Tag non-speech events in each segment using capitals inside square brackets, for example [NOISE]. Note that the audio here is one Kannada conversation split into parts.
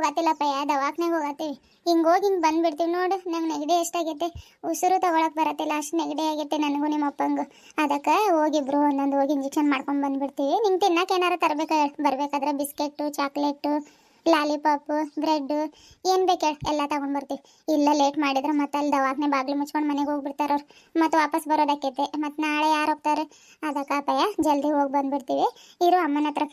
ಹೋಗತ್ತಿಲ್ಲಪ್ಪ ದವಾಖಾನೆಗೆ ಹೋಗತ್ತೀವಿ. ಹಿಂಗೆ ಹೋಗಿ ಹಿಂಗೆ ಬಂದ್ಬಿಡ್ತೀವಿ ನೋಡು, ನಂಗೆ ನೆಗಡಿ ಎಷ್ಟಾಗೈತೆ. ಉಸಿರು ತಗೊಳಕ್ ಬರತ್ತಿಲ್ಲ, ಅಷ್ಟು ನೆಗಡಿ ಆಗೈತೆ ನನಗೂ ನಿಮ್ಮ ಅಪ್ಪಂಗೆ. ಅದಕ್ಕೆ ಹೋಗಿಬ್ರು, ಒಂದೊಂದು ಹೋಗಿ ಇಂಜೆಕ್ಷನ್ ಮಾಡ್ಕೊಂಡು ಬಂದ್ಬಿಡ್ತೀವಿ. ನಿಂಗೆ ತಿನ್ನಕ್ಕೆ ಏನಾರು ತರಬೇಕು ಬರ್ಬೇಕಾದ್ರೆ ಬಿಸ್ಕೆಟು ಚಾಕ್ಲೇಟು. ಲಾಲಿಪಾಪು ಬ್ರೆಡ್ ಏನು ಬೇಕು ಎಲ್ಲ ತಗೊಂಡ್ ಬರ್ತೀವಿ. ಇಲ್ಲ ಲೇಟ್ ಮಾಡಿದ್ರೆ ಮತ್ತೆ ಅಲ್ಲಿ ದವಾಖಾನೆ ಬಾಗಿಲು ಮುಚ್ಕೊಂಡು ಮನೆಗೆ ಹೋಗ್ಬಿಡ್ತಾರ ಅವ್ರು. ಮತ್ತೆ ವಾಪಸ್ ಬರೋದಕ್ಕೈತೆ. ಮತ್ತೆ ನಾಳೆ ಯಾರು ಹೋಗ್ತಾರೆ? ಅದಕ್ಕೆ ಅಪ್ಪಯ್ಯ, ಜಲ್ದಿ ಹೋಗಿ ಬಂದ್ಬಿಡ್ತೀವಿ. ಇರು ಅಮ್ಮನ ಹತ್ರ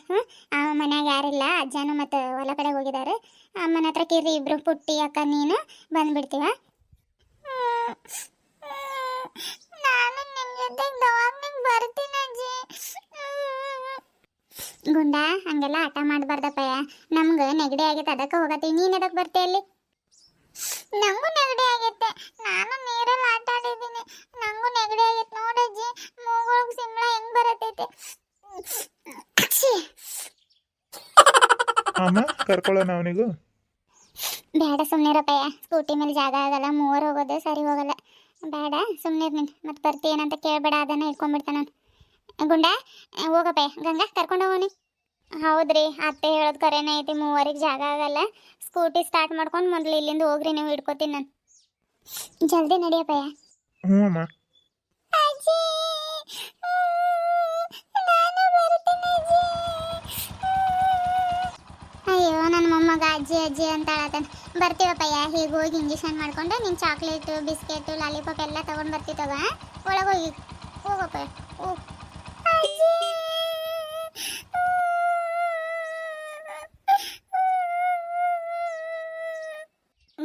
ಆ ಮನ್ಯಾಗ ಯಾರಿಲ್ಲ, ಅಜ್ಜಾನು ಮತ್ತು ಹೊಲ ಕಡೆ ಹೋಗಿದ್ದಾರೆ ಅಮ್ಮನ ಹತ್ರ ಕಿರಿ, ಇಬ್ರು ಪುಟ್ಟಿ, ಅಕ್ಕ, ನೀನು ಬಂದ್ಬಿಡ್ತೀವ ನಾನು ನಿಮ್ಮ ಜೊತೆಗೆ ದವಾಖಾನೆಗೆ ಬರ್ತೀನಿ ಅಜ್ಜಿ ಗುಂಡ ಹಂಗೆಲ್ಲ ಆಟ ಮಾಡಬಾರ್ದಪ್ಪಯ್ಯ ನಮ್ಗೆ ನೆಗಡಿ ಆಗೈತೆ ಅದಕ್ಕೆ ಹೋಗತ್ತೀವಿ ನೀನು ಅದಕ್ಕೆ ಬರ್ತೀಯ ಅಲ್ಲಿ? ನಂಗೂ ನೆಗಡಿ ಆಗೈತೆ. ನಾನು ನೀರಲ್ಲಿ ಆಟ ಆಡಿದ್ದೀನಿ. ನಂಗೂ ನೆಗಡಿ ಆಗೈತೆ. ನೋಡಜ್ಜಿ ಮೂಗೊಳಗೆ ಸಿಂಬಳ ಹೆಂಗ್ ಬರತೈತೆ. ಅಮ್ಮ ಕರ್ಕೊಳ್ಳೋಣ ಅವನಿಗೂ? ಬೇಡ ಸುಮ್ಮನಿರಪ್ಪಯ್ಯ ಸ್ಕೂಟಿ ಮೇಲೆ ಜಾಗ ಆಗಲ್ಲ ಮೂವರು ಹೋಗೋದು ಸರಿ ಹೋಗಲ್ಲ. ಬೇಡ ಸುಮ್ಮನೆ ನೀನು. ಮತ್ತೆ ಬರ್ತೀಯೇನಂತ ಕೇಳಬೇಡ ಅದನ್ನ ಇಟ್ಕೊಂಡ್ಬಿಡ್ತಾನೆ ಗುಂಡ ಹೋಗಪ್ಪ ಗಂಗಾ ಕರ್ಕೊಂಡು ಹೋಗೋನಿ ಹೌದ್ರಿ ಅತ್ತೆ ಹೇಳೋದು ಕರೆನೇ ಐತಿ ಮೂವರಿಗೆ ಜಾಗ ಆಗಲ್ಲ. ಸ್ಕೂಟಿ ಸ್ಟಾರ್ಟ್ ಮಾಡ್ಕೊಂಡು ಮೊದಲು ಇಲ್ಲಿಂದ ಹೋಗ್ರಿ ನೀವು ಇಟ್ಕೋತೀನಿ ನಾನು. ಜಲ್ದಿ ನಡಿಯಪ್ಪಯ್ಯ ಹ್ಞೂ ಅಮ್ಮ. ಅಯ್ಯೋ ನನ್ನ ಮೊಮ್ಮಗ ಅಜ್ಜಿ ಅಜ್ಜಿ ಅಂತ ಹೇಳತ್ತಾನ ಬರ್ತೀವಪ್ಪಯ್ಯ ಹೀಗೆ ಹೋಗಿ ಇಂಜೆಕ್ಷನ್ ಮಾಡ್ಕೊಂಡು ನಿನ್ ಚಾಕ್ಲೇಟು ಬಿಸ್ಕೆಟು ಲಾಲಿಪಾಪ್ ಎಲ್ಲ ತಗೊಂಡ್ ಬರ್ತೀವಿ ತಗೋ ಒಳಗೆ ಹೋಗಿ. ಹೋಗಪ್ಪ ಹೋಗ್.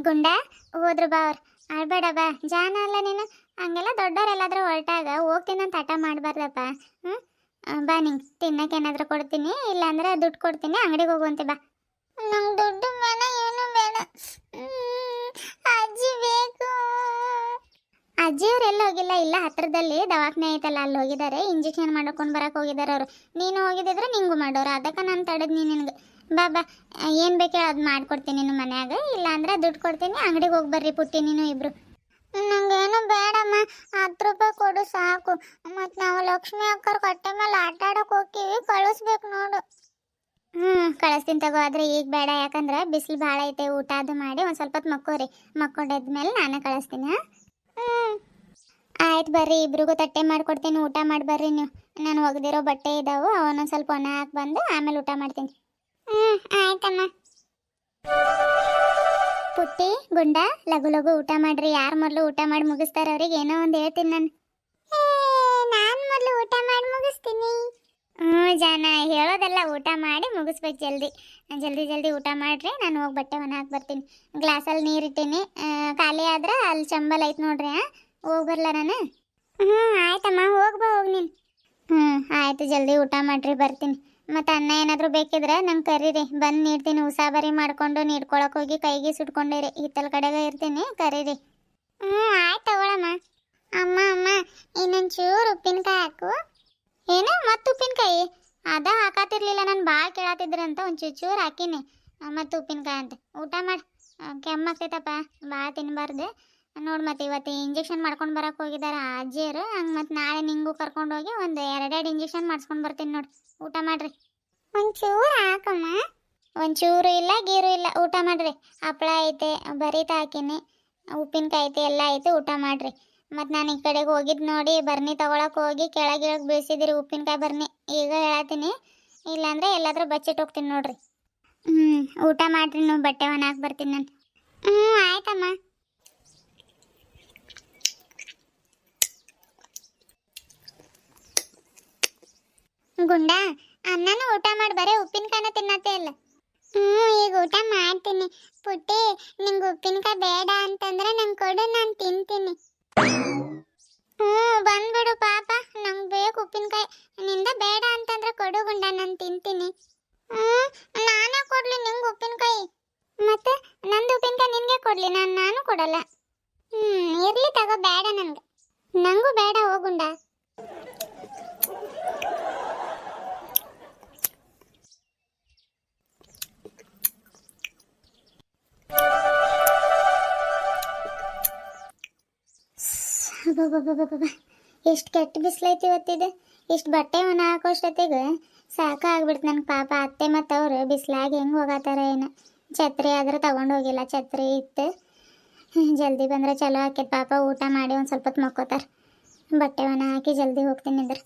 ಗುಂಡ ಹೋದ್ರು ಬಾ ಅವ್ರು. ಆಡ್ಬೇಡ ಬಾ. ಜಾನ ಅಲ್ಲ ನೀನು. ಹಂಗೆಲ್ಲ ದೊಡ್ಡವರೆಲ್ಲಾದ್ರೂ ಹೊರಟಾಗ ಹೋಗ್ತೀನಿ ಅಂತ ಹಠ ಮಾಡಬಾರ್ದಪ್ಪ. ಹ್ಞೂ ಬಾ ನಿಂಗೆ ತಿನ್ನಕ್ಕೆ ಏನಾದರೂ ಕೊಡ್ತೀನಿ ಇಲ್ಲಾಂದ್ರೆ ದುಡ್ಡು ಕೊಡ್ತೀನಿ. ಅಂಗಡಿಗೆ ಹೋಗುವಂತೆ ಬಾ. ನಂಗೆ ದುಡ್ಡು ಮನ ಏನು ಬೇಡ. ಅಜ್ಜಿ ಬೇಕು. ಅಜ್ಜಿಯವ್ರು ಎಲ್ಲ ಹೋಗಿಲ್ಲ? ಇಲ್ಲ ಹತ್ರದಲ್ಲಿ ದವಾಖಾನೆ ಐತಲ್ಲ ಅಲ್ಲಿ ಹೋಗಿದ್ದಾರೆ ಇಂಜೆಕ್ಷನ್ ಮಾಡ್ಕೊಂಡು ಬರಕ್ಕೆ ಹೋಗಿದ್ದಾರೆ ಅವರು. ನೀನು ಹೋಗಿದ್ದಿದ್ರೆ ನಿಂಗೂ ಮಾಡೋರು. ಅದಕ್ಕೆ ನಾನು ತಡೆದ್ ನೀನು ನಿನಗೆ. ಬಾ ಬಾ ಏನು ಬೇಕು ಅದು ಮಾಡ್ಕೊಡ್ತೀನಿ ನಿನ್ನ ಮನ್ಯಾಗ. ಇಲ್ಲಾಂದ್ರೆ ದುಡ್ಡು ಕೊಡ್ತೀನಿ, ಅಂಗಡಿಗೆ ಹೋಗಿ ಬರ್ರಿ ಪುಟ್ಟಿ ನೀನು ಇಬ್ರು. ನಂಗೇನು ಬೇಡಮ್ಮ ಹತ್ತು ರೂಪಾಯಿ ಕೊಡು ಸಾಕು. ಮತ್ತು ನಾವು ಲಕ್ಷ್ಮಿ ಅಕ್ಕರ ಕಟ್ಟೆ ಮೇಲೆ ಆಟ ಆಡೋಕೆ ಹೋಗ್ತೀವಿ, ಕಳಿಸ್ಬೇಕು ನೋಡು. ಹ್ಞೂ ಕಳಿಸ್ತೀನಿ ತಗೋ, ಆದರೆ ಈಗ ಬೇಡ. ಯಾಕಂದ್ರೆ ಬಿಸಿಲು ಭಾಳ ಐತೆ, ಊಟ ಅದು ಮಾಡಿ ಒಂದು ಸ್ವಲ್ಪ ಹೊತ್ತು ಮಕ್ಕೋರಿ ಮಕ್ಕೊಂಡಾದ್ಮೇಲೆ ನಾನೇ ಕಳಿಸ್ತೀನಿ, ಹಾಂ? ಹ್ಞೂ ಆಯ್ತು ಬರ್ರಿ, ಇಬ್ರಿಗೂ ತಟ್ಟೆ ಮಾಡ್ಕೊಡ್ತೀನಿ, ಊಟ ಮಾಡಿ ಬರ್ರಿ ನೀವು. ನಾನು ಒಗೆದಿರೋ ಬಟ್ಟೆ ಇದ್ದಾವೆ ಅವನೊಂದು ಸ್ವಲ್ಪ ಒಣ ಹಾಕಿ ಬಂದು ಆಮೇಲೆ ಊಟ ಮಾಡ್ತೀನಿ. ಹ್ಞೂ ಆಯ್ತಮ್ಮ. ಪುಟ್ಟಿ ಗುಂಡ ಲಘು ಲಘು ಊಟ ಮಾಡ್ರಿ. ಯಾರು ಮೊದಲು ಊಟ ಮಾಡಿ ಮುಗಿಸ್ತಾರ ಅವ್ರಿಗೆ ಏನೋ ಒಂದು ಹೇಳ್ತೀನಿ ನಾನು. ನಾನು ಮೊದಲು ಊಟ ಮಾಡಿ ಮುಗಿಸ್ತೀನಿ. ಹ್ಞೂ ಜಾನ ಹೇಳೋದೆಲ್ಲ ಊಟ ಮಾಡಿ ಮುಗಿಸ್ಬೇಕು ಜಲ್ದಿ. ಜಲ್ದಿ ಜಲ್ದಿ ಊಟ ಮಾಡ್ರಿ ನಾನು ಹೋಗಿ ಬಟ್ಟೆ ಒಣ ಹಾಕಿ ಬರ್ತೀನಿ. ಗ್ಲಾಸಲ್ಲಿ ನೀರು ಇಟ್ಟೀನಿ. ಆ, ಖಾಲಿ ಆದ್ರೆ ಅಲ್ಲಿ ಚಂಬಲ್ ಐತೆ ನೋಡ್ರಿ ಹಾಂ ಹೋಗಿ ಬರಲ ನಾನು? ಹ್ಞೂ ಆಯ್ತಮ್ಮ ಹೋಗಿ ಬಾ ಹೋಗಿ ನೀನು. ಹ್ಞೂ ಆಯಿತು ಜಲ್ದಿ ಊಟ ಮಾಡಿರಿ ಬರ್ತೀನಿ. ಮತ್ತು ಅನ್ನ ಏನಾದರೂ ಬೇಕಿದ್ರೆ ನಂಗೆ ಕರೀರಿ. ಬಂದು ನೀಡ್ತೀನಿ, ಉಸಾಬರಿ ಮಾಡ್ಕೊಂಡು ನೀಡ್ಕೊಳಕ್ಕೆ ಹೋಗಿ ಕೈಗೆ ಸುಟ್ಕೊಂಡಿರಿ. ಹಿತ್ತಲ ಕಡೆಗೆ ಇರ್ತೀನಿ, ಕರೀರಿ. ಹ್ಞೂ ಆಯ್ತು ತಗೊಳಮ್ಮ. ಅಮ್ಮ ಅಮ್ಮ, ಇನ್ನೊಂಚೂರು ಉಪ್ಪಿನಕಾಯಿ ಹಾಕು. ಏನು, ಮತ್ತು ಉಪ್ಪಿನಕಾಯಿ? ಅದ ಹಾಕಾತಿರ್ಲಿಲ್ಲ ನಾನು ಭಾಳ ಅಂತ ಒಂದು ಚೂರು ಹಾಕಿನಿ ಮತ್ತು ಉಪ್ಪಿನಕಾಯಿ ಅಂತ. ಊಟ ಮಾಡಿ ಕೆಮ್ಮಾಗ್ತೈತಪ್ಪ ಭಾಳ ತಿನ್ನಬಾರ್ದು ನೋಡಿ ಮತ್ತೆ ಇವತ್ತು ಇಂಜೆಕ್ಷನ್ ಮಾಡ್ಕೊಂಡು ಬರಕ್ಕೆ ಹೋಗಿದ್ದಾರೆ ಅಜ್ಜಿಯರು. ಹಂಗೆ ಮತ್ತು ನಾಳೆ ನಿಂಗೂ ಕರ್ಕೊಂಡು ಹೋಗಿ ಒಂದು ಎರಡೆರಡು ಇಂಜೆಕ್ಷನ್ ಮಾಡಿಸ್ಕೊಂಡು ಬರ್ತೀನಿ ನೋಡಿ. ಊಟ ಮಾಡ್ರಿ. ಒಂಚೂರು ಹಾಕಮ್ಮ. ಒಂಚೂರು ಇಲ್ಲ, ಗೀರು ಇಲ್ಲ, ಊಟ ಮಾಡ್ರಿ. ಹಪ್ಪಳ ಐತೆ, ಬರೀತ ಹಾಕಿನಿ. ಉಪ್ಪಿನಕಾಯಿ ಐತೆ, ಎಲ್ಲ ಐತೆ, ಊಟ ಮಾಡ್ರಿ. ಮತ್ತು ನಾನು ಈ ಕಡೆಗೆ ಹೋಗಿದ್ದು ನೋಡಿ, ಬರ್ನಿ ತೊಗೊಳಕ್ಕೆ ಹೋಗಿ ಕೆಳಗಿಳಗೆ ಬೀಳ್ಸಿದಿರಿ ಉಪ್ಪಿನಕಾಯಿ ಬರ್ನಿ. ಈಗ ಹೇಳತ್ತೀನಿ, ಇಲ್ಲಾಂದ್ರೆ ಎಲ್ಲಾದರೂ ಬಚ್ಚಿಟ್ಟು ಹೋಗ್ತೀನಿ ನೋಡ್ರಿ. ಹ್ಞೂ ಊಟ ಮಾಡ್ರಿ ನೀವು ಬಟ್ಟೆ ಒಣ ಹಾಕಿ ಬರ್ತೀನಿ ನಾನು ಹ್ಞೂ ಆಯ್ತಮ್ಮ. ಗುಂಡ ಅನ್ನನೂ ಊಟ ಮಾಡಿ ಬರೀ ಉಪ್ಪಿನಕಾಯಿನ ತಿನ್ನತ್ತೆ ಇಲ್ಲ ಹ್ಞೂ ಈಗ ಊಟ ಮಾಡ್ತೀನಿ ಪುಟ್ಟಿ ನಿಂಗೆ ಉಪ್ಪಿನಕಾಯಿ ಬೇಡ ಅಂತಂದ್ರೆ ನಂಗೆ ಕೊಡು ನಾನು ತಿಂತೀನಿ ಹ್ಞೂ ಬಂದ್ಬಿಡು ಪಾಪ ನಂಗೆ ಬೇಕು ಉಪ್ಪಿನಕಾಯಿ ನಿಂದ ಬೇಡ ಅಂತಂದ್ರೆ ಕೊಡು ಗುಂಡ ನಾನು ತಿಂತೀನಿ ಹ್ಞೂ ನಾನೇ ಕೊಡ್ಲಿ ನಿಂಗೆ ಉಪ್ಪಿನಕಾಯಿ ಮತ್ತೆ ನಂದು ಉಪ್ಪಿನಕಾಯಿ ನಿನಗೆ ಕೊಡ್ಲಿ ನಾನು ನಾನು ಕೊಡಲ್ಲ ಹ್ಞೂ ಇರ್ಲಿ ತಗೋ ಬೇಡ ನನಗೆ ನಂಗೂ ಬೇಡ ಹೋಗುಂಡ ಎಷ್ಟು ಕೆಟ್ಟ ಬಿಸಿಲೈತಿ ಇವತ್ತಿದೆ. ಇಷ್ಟು ಬಟ್ಟೆ ಒಣ ಹಾಕೋಷ್ಟೊತ್ತಿಗೆ. ಸಾಕಾಗ್ಬಿಡ್ತು ನನ್ನ ಪಾಪ ಅತ್ತೆ ಮತ್ತು ಅವರು ಬಿಸಿಲಾಗಿ ಹೆಂಗೆ ಹೋಗತ್ತಾರ ಏನು. ಛತ್ರಿ ಆದ್ರೆ ತಗೊಂಡು ಹೋಗಿಲ್ಲ. ಛತ್ರಿ ಇತ್ತು. ಜಲ್ದಿ ಬಂದ್ರೆ ಚಲೋ ಹಾಕಿದ ಪಾಪ ಊಟ ಮಾಡಿ ಒಂದು ಸ್ವಲ್ಪ ಹೊತ್ತು ಮಕ್ಕೋತಾರೆ. ಬಟ್ಟೆ ಒಣ ಹಾಕಿ ಜಲ್ದಿ ಹೋಗ್ತೀನಿ ಇದ್ರ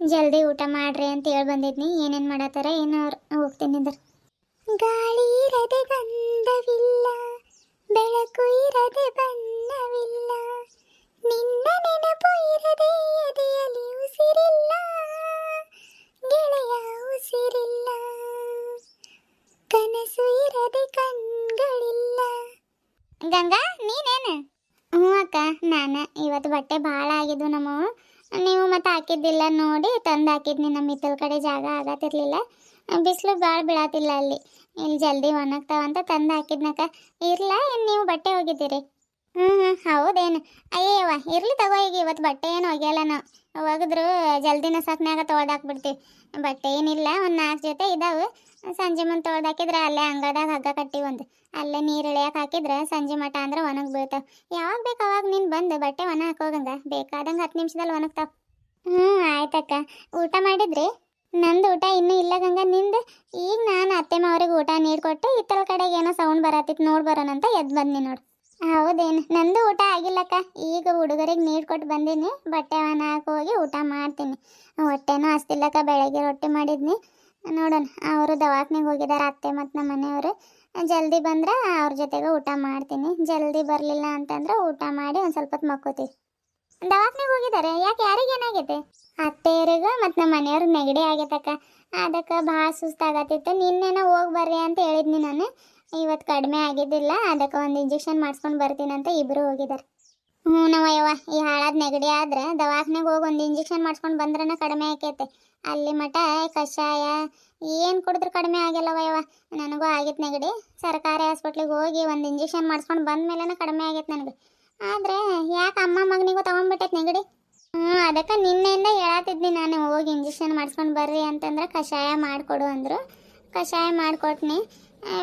ಜಲ್ದಿ ಊಟ ಮಾಡ್ರಿ ಅಂತ ಹೇಳಿ ಬಂದಿದ್ನಿ. ಏನೇನು ಮಾಡತ್ತಾರ ಏನು ಅವ್ರು ಹೋಗ್ತೀನಿ ಗಾಳಿ. ಭಾಳ ನಮ್ಮ ನೀವು ಮತ್ತೆ ಹಾಕಿದ್ದಿಲ್ಲ ನೋಡಿ, ತಂದು ಹಾಕಿದ್ನಿ. ನಮ್ಮ ಹಿತ್ತಲ ಕಡೆ ಜಾಗ ಆಗತ್ತಿರ್ಲಿಲ್ಲ. ಬಿಸಿಲು ಭಾಳ ಬೀಳತ್ತಿಲ್ಲ ಅಲ್ಲಿ. ಇಲ್ಲಿ ಜಲ್ದಿ ಒಣಗ್ತಾವ ಅಂತ ತಂದು ಹಾಕಿದ್ನಕ್ಕ. ಇರ್ಲ ಏನು ನೀವು ಬಟ್ಟೆ ಹೋಗಿದ್ದೀರಿ ಹ್ಞೂ ಹ್ಞೂ ಹೌದೇನು. ಅಯ್ಯವ್ವ ಇರ್ಲಿ ತಗೋ, ಈಗ ಇವತ್ತು ಬಟ್ಟೆ ಏನು ಒಗ್ಯಲ್ಲ ನಾವು. ಒಗೆದ್ರು ಜಲ್ದಿನ ಸಾಕ್ನ್ಯಾಗ ತೊಳ್ದಾಕ್ಬಿಡ್ತೀವಿ ಬಟ್ಟೆ ಏನಿಲ್ಲ, ಒಂದು ನಾಲ್ಕು ಜೊತೆ ಇದಾವೆ. ಸಂಜೆ ಮುಂದೆ ತೊಳ್ದಾಕಿದ್ರೆ ಅಲ್ಲೇ ಅಂಗಳದಾಗ ಹಗ್ಗ ಕಟ್ಟಿ ಒಂದು, ಅಲ್ಲೇ ನೀರು ಇಳಿಯಕ್ಕೆ ಹಾಕಿದ್ರೆ ಸಂಜೆ ಮಠ ಅಂದ್ರೆ ಒಣಗಿ ಬೀಳ್ತಾವ. ಯಾವಾಗ ಬೇಕು ಅವಾಗ ನೀನು ಬಂದು ಬಟ್ಟೆ ಒಣ ಹಾಕೋಗಂಗ, ಬೇಕಾದಂಗೆ ಹತ್ತು ನಿಮಿಷದಲ್ಲಿ ಒಣಗ್ತಾವ. ಹ್ಞೂ ಆಯ್ತಕ್ಕ. ಊಟ ಮಾಡಿದ್ರಿ? ನಂದು ಊಟ ಇನ್ನೂ ಇಲ್ಲ ಗಂಗ, ನಿಂದು? ಈಗ ನಾನು ಅತ್ತೆಮ್ಮ ಅವ್ರಿಗೆ ಊಟ ನೀಡ್ಕೊಟ್ಟು ಇತ್ತಲ ಕಡೆಗೆ ಏನೋ ಸೌಂಡ್ ಬರತ್ತಿತ್ತು ನೋಡಿ ಬರೋಣಂತ ಎದ್ದು ಬಂದ್ನಿ ನೋಡು. ಹೌದೇನು? ನಂದು ಊಟ ಆಗಿಲ್ಲಕ್ಕ. ಈಗ ಹುಡುಗರಿಗೆ ನೀರು ಕೊಟ್ಟು ಬಂದೀನಿ. ಬಟ್ಟೆ ಅವನ ಹೋಗಿ ಊಟ ಮಾಡ್ತೀನಿ. ಹೊಟ್ಟೆನೂ ಹಸ್ತಿಲ್ಲಕ್ಕ. ಬೆಳಗ್ಗೆ ರೊಟ್ಟಿ ಮಾಡಿದ್ನಿ. ನೋಡೋಣ. ಅವರು ದವಾಖಾನೆಗೆ ಹೋಗಿದ್ದಾರೆ ಅತ್ತೆ ಮತ್ತು ನಮ್ಮ ಮನೆಯವರು. ಜಲ್ದಿ ಬಂದ್ರೆ ಅವ್ರ ಜೊತೆಗೆ ಊಟ ಮಾಡ್ತೀನಿ. ಜಲ್ದಿ ಬರಲಿಲ್ಲ ಅಂತಂದ್ರೆ ಊಟ ಮಾಡಿ ಒಂದು ಸ್ವಲ್ಪ ಹೊತ್ತು ಮಕ್ಕೋತೀವಿ. ದವಾಖಾನೆಗೆ ಹೋಗಿದ್ದಾರೆ ಯಾಕೆ ಯಾರಿಗೆ ಏನಾಗೈತೆ? ಅತ್ತೆಯವ್ರಿಗೆ ಮತ್ತು ನಮ್ಮ ಮನೆಯವ್ರಿಗೆ ನೆಗಡಿ ಆಗೈತಕ್ಕ. ಅದಕ್ಕೆ ಭಾಳ ಸುಸ್ತಾಗತ್ತಿತ್ತು ನಿನ್ನೆನ ಹೋಗಿ ಬರ್ರಿ ಅಂತ ಹೇಳಿದ್ನಿ ನಾನು. ಇವತ್ತು ಕಡಿಮೆ ಆಗಿದ್ದಿಲ್ಲ. ಅದಕ್ಕೆ ಒಂದು ಇಂಜೆಕ್ಷನ್ ಮಾಡಿಸ್ಕೊಂಡು ಬರ್ತೀನಿ ಅಂತ ಇಬ್ಬರು ಹೋಗಿದ್ದಾರೆ ಹ್ಞೂ ನಾವಯ್ಯವ್ವ ಈ ಹಾಳಾದ ನೆಗಡಿ ಆದ್ರೆ ದವಾಖಾನೆಗೆ ಹೋಗಿ ಒಂದು ಇಂಜೆಕ್ಷನ್ ಮಾಡಿಸ್ಕೊಂಡು ಬಂದ್ರನ ಕಡಿಮೆ ಆಕೈತೆ. ಅಲ್ಲಿ ಮಟ ಕಷಾಯ, ಏನು ಕುಡಿದ್ರು ಕಡಿಮೆ ಆಗಿಲ್ಲವಯವ್ವ ನನಗೂ ಆಗಿತ್ತು ನೆಗಡಿ. ಸರ್ಕಾರಿ ಹಾಸ್ಪಿಟ್ಲಿಗೆ ಹೋಗಿ ಒಂದು ಇಂಜೆಕ್ಷನ್ ಮಾಡಿಸ್ಕೊಂಡು ಬಂದ ಮೇಲೆನ ಕಡಿಮೆ ಆಗೈತೆ ನನಗೆ. ಆದರೆ ಯಾಕೆ ಅಮ್ಮ ಮಗನಿಗೂ ತೊಗೊಂಡ್ಬಿಟ್ಟೈತೆ ನೆಗಡಿ? ಹ್ಞೂ ಅದಕ್ಕೆ ನಿನ್ನೆಯಿಂದ ಹೇಳತ್ತಿದ್ನಿ ನಾನು, ಹೋಗಿ ಇಂಜೆಕ್ಷನ್ ಮಾಡಿಸ್ಕೊಂಡು ಬರ್ರಿ ಅಂತಂದ್ರೆ ಕಷಾಯ ಮಾಡಿಕೊಡು ಅಂದರು. ಕಷಾಯ ಮಾಡ್ಕೊಟ್ನಿ.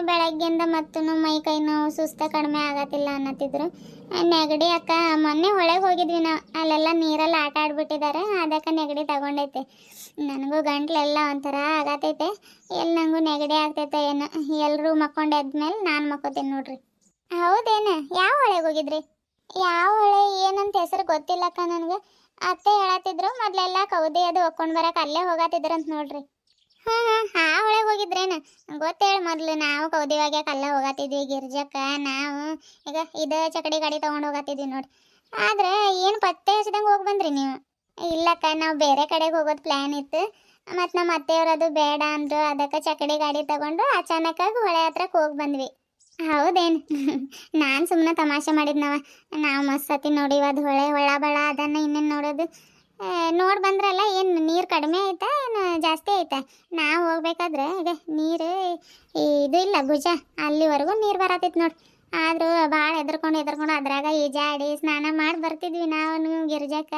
ಬೆಳಗ್ಗೆಯಿಂದ ಮತ್ತೂ ಮೈ ಕೈ ನೋವು ಸುಸ್ತ ಕಡಿಮೆ ಆಗತ್ತಿಲ್ಲ ಅನ್ನತ್ತಿದ್ರು. ನೆಗಡಿ ಅಕ್ಕ, ಮೊನ್ನೆ ಒಳಗೆ ಹೋಗಿದ್ವಿ ನಾವು, ಅಲ್ಲೆಲ್ಲ ನೀರಲ್ಲಿ ಆಟ ಆಡ್ಬಿಟ್ಟಿದ್ದಾರೆ ಅದಕ್ಕೆ ನೆಗಡಿ ತಗೊಂಡೈತೆ. ನನಗೂ ಗಂಟ್ಲೆಲ್ಲ ಒಂಥರ ಆಗತೈತೆ. ಎಲ್ಲಿ ನನಗೂ ನೆಗಡಿ ಆಗ್ತೈತೆ ಏನು ಎಲ್ಲರೂ ಮಕ್ಕೊಂಡು ಎದ್ಮೇಲೆ ನಾನು ಮಕ್ಕೋತೀನಿ ನೋಡ್ರಿ. ಹೌದೇನು? ಯಾವ ಹೊಳೆಗೆ ಹೋಗಿದ್ರಿ? ಯಾವ ಹೊಳೆ, ಏನಂತ ಹೆಸರು ಗೊತ್ತಿಲ್ಲಕ್ಕ ನನಗೆ. ಅತ್ತೆ ಹೇಳತ್ತಿದ್ರು, ಮೊದ್ಲೆಲ್ಲ ಕೌದಿ ಅದು ಒಕ್ಕೊಂಡ್ ಬರಕ್ ಅಲ್ಲೇ ಹೋಗತ್ತಿದ್ರಂತ ನೋಡ್ರಿ. ಹಾ, ಹಾಂ ಆ ಹೊಳೆಗೆ ಹೋಗಿದ್ರೇನು? ಗೊತ್ತೇಳಿ ಮೊದಲು, ನಾವು ಕೌದಿ ಒಗ್ಯಾಕ ಅಲ್ಲೇ ಹೋಗತ್ತಿದ್ವಿ, ಗಿರ್ಜಕ್ಕ, ನಾವು. ಈಗ ಇದ ಚಕಡಿ ಗಾಡಿ ತಗೊಂಡ್ ಹೋಗತ್ತಿದ್ವಿ ನೋಡಿ. ಆದ್ರೆ ಏನು ಪತ್ತೆ ಹಚ್ಚಿದಂಗೆ ಹೋಗಿ ಬಂದ್ರಿ ನೀವು? ಇಲ್ಲಕ್ಕ, ನಾವು ಬೇರೆ ಕಡೆಗೆ ಹೋಗೋದು ಪ್ಲಾನ್ ಇತ್ತು. ಮತ್ತು ನಮ್ಮ ಅತ್ತೆಯವ್ರು ಬೇಡ ಅಂದ್ರು ಅದಕ್ಕೆ ಚಕಡಿ ಗಾಡಿ ತಗೊಂಡು ಅಚಾನಕ್ಕಾಗಿ ಹೊಳೆ ಹತ್ರಕ್ಕೆ ಹೋಗಿ ಬಂದ್ವಿ. ಹೌದೇನು? [LAUGHS] ನಾನು ಸುಮ್ಮನೆ ತಮಾಷೆ ಮಾಡಿದ್ನವ. ನಾವು ಮಸ್ತ್ ನೋಡಿ ನೋಡಿವ ಅದು ಹೊಳೆ ಹೊಳ ಬಳ ಅದನ್ನು ಇನ್ನೇನು ನೋಡೋದು. ನೋಡಿ ಬಂದ್ರಲ್ಲ, ಏನು ನೀರು ಕಡಿಮೆ ಆಯ್ತಾ ಏನು ಜಾಸ್ತಿ ಆಯ್ತಾ ನಾವು ಹೋಗ್ಬೇಕಾದ್ರೆ, ಈಗ ನೀರು ಇದು ಇಲ್ಲ ಭುಜ ಅಲ್ಲಿವರೆಗೂ ನೀರು ಬರತೈತಿ ನೋಡಿ. ಆದರೂ ಭಾಳ ಎದ್ರಕೊಂಡು ಎದ್ರಕೊಂಡು ಅದ್ರಾಗ ಈಜಾಡಿ ಸ್ನಾನ ಮಾಡಿ ಬರ್ತಿದ್ವಿ ನಾವು ಗಿರ್ಜಕ್ಕ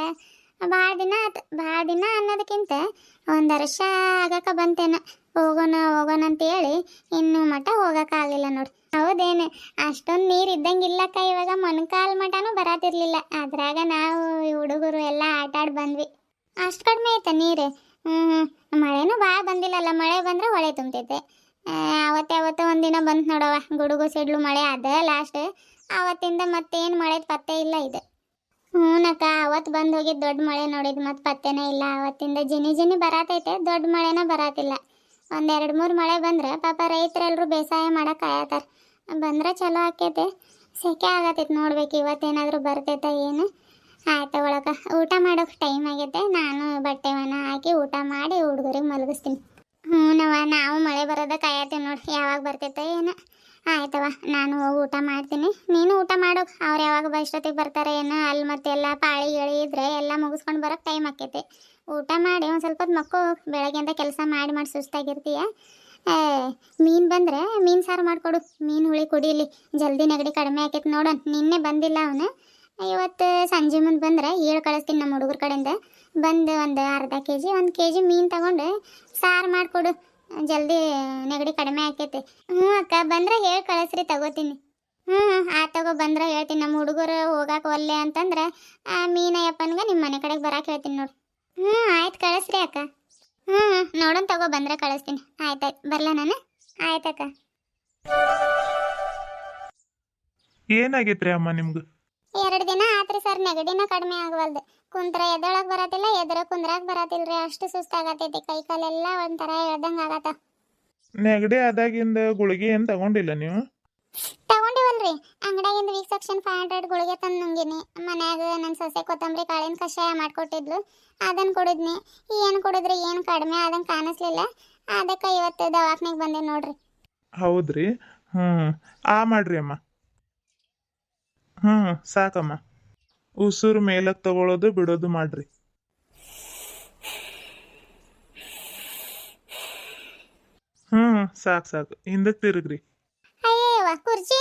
ಭಾಳ ದಿನ ಆತು ಭಾಳ ದಿನ ಅನ್ನೋದಕ್ಕಿಂತ ಒಂದು ವರ್ಷ ಆಗಕ್ಕೆ ಬಂತೇನೋ. ಹೋಗೋಣ ಹೋಗೋಣ ಅಂತೇಳಿ ಇನ್ನು ಮಠ ಹೋಗೋಕ್ಕಾಗಲಿಲ್ಲ ನೋಡಿ ಹೌದೇನೆ, ಅಷ್ಟೊಂದು ನೀರು ಇದ್ದಂಗಿಲ್ಲಕ್ಕ ಇವಾಗ ಮೊಣಕಾಲು ಮಠನೂ ಬರತಿರ್ಲಿಲ್ಲ. ಅದ್ರಾಗ ನಾವು ಈ ಹುಡುಗರು ಎಲ್ಲ ಆಟ ಆಡಿ ಬಂದ್ವಿ. ಅಷ್ಟು ಕಡಿಮೆ ಐತೆ ನೀರು. ಹ್ಞೂ ಮಳೆನೂ ಭಾಳ ಬಂದಿಲ್ಲಲ್ಲ, ಮಳೆ ಬಂದರೆ ಹೊಳೆ ತುಂಬ್ತೈತೆ. ಅವತ್ತೆ, ಅವತ್ತು ಒಂದಿನ ಬಂತು ನೋಡವ ಗುಡುಗು ಸಿಡ್ಲು ಮಳೆ, ಅದ ಲಾಸ್ಟ್ ಅವತ್ತಿಂದ ಮತ್ತೇನು ಮಳೆ ಪತ್ತೆ ಇಲ್ಲ ಇದೆ. ಹ್ಞೂನಕ್ಕ ಅವತ್ತು ಬಂದು ಹೋಗಿದ್ದು ದೊಡ್ಡ ಮಳೆ ನೋಡಿದ್ದು ಮತ್ತೆ ಪತ್ತೆನೇ ಇಲ್ಲ. ಅವತ್ತಿಂದ ಜಿನಿ ಜಿನಿ ಬರತೈತೆ, ದೊಡ್ಡ ಮಳೆನೇ ಬರತಿಲ್ಲ. ಒಂದೆರಡು ಮೂರು ಮಳೆ ಬಂದ್ರೆ ಪಾಪ ರೈತರೆಲ್ಲರೂ ಬೇಸಾಯ ಮಾಡಕ್ಕೆ ಆಯತಾರ ಬಂದ್ರೆ ಚಲೋ ಆಕೈತೆ. ಸೆಕೆ ಆಗತ್ತೈತೆ ನೋಡ್ಬೇಕು ಇವತ್ತೇನಾದರೂ ಬರ್ತೈತೆ ಏನು. ಆಯ್ತು ಒಳಕ ಊಟ ಮಾಡೋಕೆ ಟೈಮ್ ಆಗೈತೆ. ನಾನು ಬಟ್ಟೆ ಮನ ಹಾಕಿ ಊಟ ಮಾಡಿ ಹುಡುಗರಿಗೆ ಮಲಗಿಸ್ತೀನಿ. ಹ್ಞೂ ನಾವು ಮಳೆ ಬರೋದಕ್ಕೆ ಕಾಯತ್ತೀವಿ ನೋಡಿ. ಯಾವಾಗ ಬರ್ತೈತೆ ಏನು. ಆಯ್ತವ ನಾನು ಹೋಗಿ ಊಟ ಮಾಡ್ತೀನಿ. ನೀನು ಊಟ ಮಾಡು. ಅವ್ರು ಯಾವಾಗ ಬಷ್ಟೊತ್ತಿಗೆ ಬರ್ತಾರೆ ಏನು, ಅಲ್ಲಿ ಮತ್ತೆಲ್ಲ ಪಾಳಿ ಗಿಳಿ ಇದ್ರೆ ಎಲ್ಲ ಮುಗಿಸ್ಕೊಂಡು ಬರೋಕೆ ಟೈಮ್ ಆಕೈತೆ. ಊಟ ಮಾಡಿ ಒಂದು ಸ್ವಲ್ಪ ಹೊತ್ತು ಮಕ್ಕಳು ಬೆಳಗ್ಗೆಯಿಂದ ಕೆಲಸ ಮಾಡಿ ಮಾಡಿ ಸುಸ್ತಾಗಿರ್ತೀಯ. ಮೀನು ಬಂದರೆ ಮೀನು ಸಾರು ಮಾಡಿಕೊಡು. ಮೀನು ಹುಳಿ ಕುಡೀಲಿ. ಜಲ್ದಿ ನೆಗಡಿ ಕಡಿಮೆ ಆಕೈತೆ ನೋಡೋಣ. ನಿನ್ನೆ ಬಂದಿಲ್ಲ ಅವನು. ಇವತ್ತು ಸಂಜೆ ಮುಂದೆ ಬಂದರೆ ಏಳು ಕಳಿಸ್ತೀನಿ ನಮ್ಮ ಹುಡುಗರ ಕಡೆಯಿಂದ. ಬಂದು ಒಂದು ಅರ್ಧ ಕೆ ಜಿ ಒಂದು ಕೆ ಜಿ ಮೀನು ತಗೊಂಡು ಸಾರು ಮಾಡಿಕೊಡು. ಜಲ್ದಿ ನೆಗಡಿ ಕಡಿಮೆ ಆಕೈತಿ. ಹ್ಞೂ ಅಕ್ಕ, ಬಂದ್ರೆ ಹೇಳಿ ಕಳಿಸ್ರಿ, ತಗೋತೀನಿ. ಹ್ಞೂ, ಆ ತಗೋ, ಬಂದ್ರೆ ಹೇಳ್ತೀನಿ. ನಮ್ಮ ಹುಡುಗರು ಹೋಗಕ್ಕೆ ಒಲ್ಲೆ ಅಂತಂದ್ರೆ, ಆ ಮೀನಯ್ಯಪ್ಪನ್ಗೆ ನಿಮ್ಮ ಮನೆ ಕಡೆಗೆ ಬರಕ್ಕೆ ಹೇಳ್ತೀನಿ ನೋಡಿ. ಹ್ಞೂ, ಆಯ್ತು ಕಳಿಸ್ರಿ ಅಕ್ಕ. ಹ್ಞೂ, ನೋಡೋಣ ತಗೋ, ಬಂದ್ರೆ ಕಳಿಸ್ತೀನಿ. ಆಯ್ತಾಯ್ತು ಬರಲ ನಾನು? ಆಯ್ತಕ್ಕ ಏನಾಗೈತ್ರಿ ಅಮ್ಮ ನಿಮ್ಗೆ ಎರಡು ದಿನ ಆತ್ರಿ ಸರ್ ನೆಗಡಿನ ಕಡಿಮೆ ಆಗವಲ್ದು. ಕುಂತ್ರ ಎದೊಳಗ್ ಬರತಿಲ್ಲ ಎದ್ರ ಕುಂದ್ರಾಗ ಬರತಿಲ್ರಿ ಅಷ್ಟು ಸುಸ್ತಾಗತೈತಿ. ಕೈ ಕಾಲೆಲ್ಲ ಒಂಥರ ಎಳ್ದಂಗ ಆಗತ್ತ. ನೆಗಡಿ ಆದಾಗಿಂದ ಗುಳಿಗೆ ಏನು ತಗೊಂಡಿಲ್ಲ ನೀವು? ತಗೊಂಡಿವಲ್ರಿ. ಅಂಗಡಿಯಾಗಿಂದ ವೀಕ್ ಸೆಕ್ಷನ್ ಫೈವ್ ಹಂಡ್ರೆಡ್ ಗುಳಿಗೆ ತಂದು ನುಂಗಿನಿ. ಮನ್ಯಾಗ ನನ್ನ ಸೊಸೆ ಕೊತ್ತಂಬರಿ ಕಾಳಿನ ಕಷಾಯ ಮಾಡ್ಕೊಟ್ಟಿದ್ಲು. ಅದನ್ನ ಕುಡಿದ್ನಿ. ಏನು ಕುಡಿದ್ರಿ ಏನು ಕಡಿಮೆ ಆದಂಗೆ ಕಾಣಿಸ್ಲಿಲ್ಲ. ಅದಕ್ಕೆ ಇವತ್ತು ದವಾಖಾನೆಗೆ ಬಂದೆ ನೋಡ್ರಿ. ಹೌದ್ರಿ? ಹ್ಞೂ ಆ ಮಾಡ್ರಿ ಅಮ್ಮ. ಹ್ಞೂ ಸಾಕಮ್ಮ. ಉಸಿರು ಮೇಲಕ್ಕೆ ತಗೊಳ್ಳೋದು ಬಿಡೋದು ಮಾಡ್ರಿ. ಹ್ಮ್ ಸಾಕು ಸಾಕು. ಹಿಂದಕ್ಕೆ ತಿರುಗ್ರಿ. ಕುರ್ಚಿ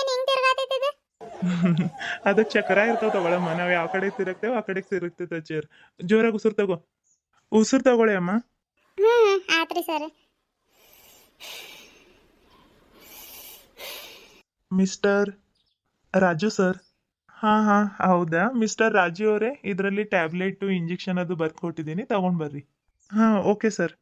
[LAUGHS] ಅದಕ್ಕೆ ಚಕ್ರ ಇರ್ತಾವ ತಗೊಳಮ್ಮ ನಾವು ಯಾವ ಕಡೆ ತಿರುಗ್ತೇವೆ ಆ ಕಡೆ ತಿರುಗ್ತೈತೆ ಚೇರ್ ಜೋರಾಗಿ ಉಸಿರು ತಗೋ. ಉಸಿರು ತಗೊಳ್ಳಿ ಅಮ್ಮ. ಹ್ಮ್ ಆತ್ರಿ ಸರ್. Mister Raju sir. ಹಾಂ, ಹಾ, ಹೌದಾ? ಮಿಸ್ಟರ್ ರಾಜು ಅವರೇ, ಇದರಲ್ಲಿ ಟ್ಯಾಬ್ಲೆಟು ಇಂಜೆಕ್ಷನ್ ಅದು ಬರ್ಕೊಟ್ಟಿದ್ದೀನಿ ತಗೊಂಡು ಬರ್ರಿ. ಹಾಂ ಓಕೆ ಸರ್